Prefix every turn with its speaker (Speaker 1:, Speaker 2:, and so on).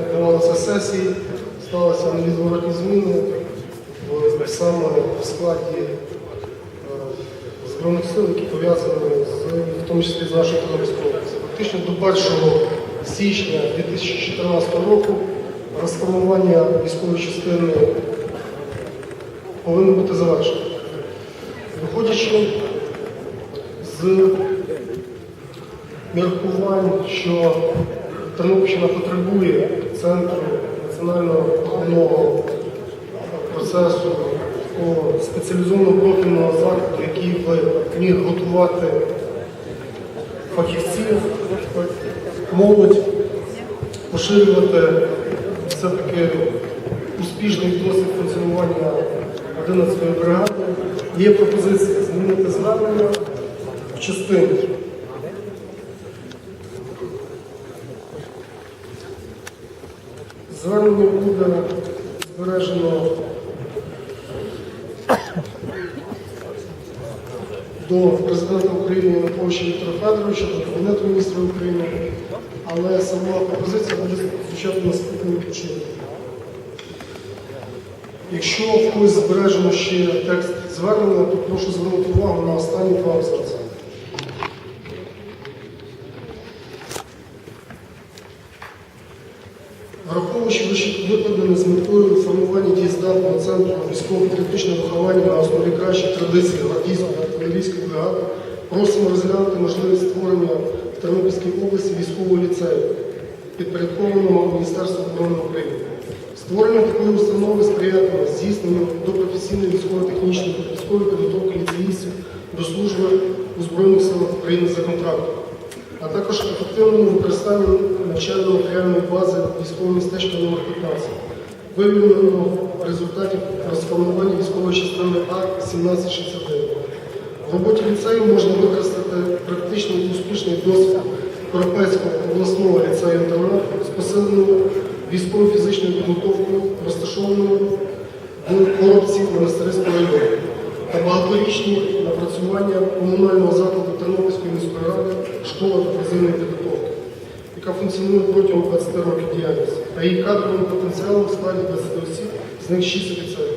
Speaker 1: відбувалися сесії, сталися невідворотні зміни саме в складі е, Збройних сил, які пов'язані в тому числі з нашою Тернопільською областю. Фактично до 1 січня 2014 року розформування військової частини повинно бути завершено. Виходячи з міркувань, що Тернопільщина потребує центру національного охоронного процесу, спеціалізованого профільного закладу, який би міг готувати фахівців, молодь, поширювати все-таки успішний досвід функціонування 11-ї бригади. Є пропозиція змінити звернення в частині. Звернення буде збережено до президента України Януковича Віктора Федоровича, до Кабінету міністрів України, але сама пропозиція буде звучати наступним чином. Якщо в когось збережено ще текст звернення, то прошу звернути Враховуючи викладене з метою формування дієздатного центру військово-патріотичного виховання на основі кращих традицій гвардійської артилерійської бригади, просимо розглянути можливість створення в Тернопільській області військового ліцею, підпорядкованого Міністерству оборони України. Створення такої установи сприятиме здійсненню до професійної військово-технічної та військової підготовки ліцеїстів до служби у Збройних силах України за контрактом а також ефективному використанню навчально-матеріальної бази військового містечка номер 15 виявлено в результаті розформування військової частини А-1769. В роботі ліцею можна використати практичний і успішний досвід Коропецького обласного ліцею інтернату з посиленою військово-фізичною підготовкою, розташованою в коробці монастириського району та багаторічні напрацювання комунального закладу Тернопільської міської ради школа професійної підготовки, яка функціонує протягом 20 років діяльності, а її кадровим потенціалом складі 20 осіб, з них 6 офіцерів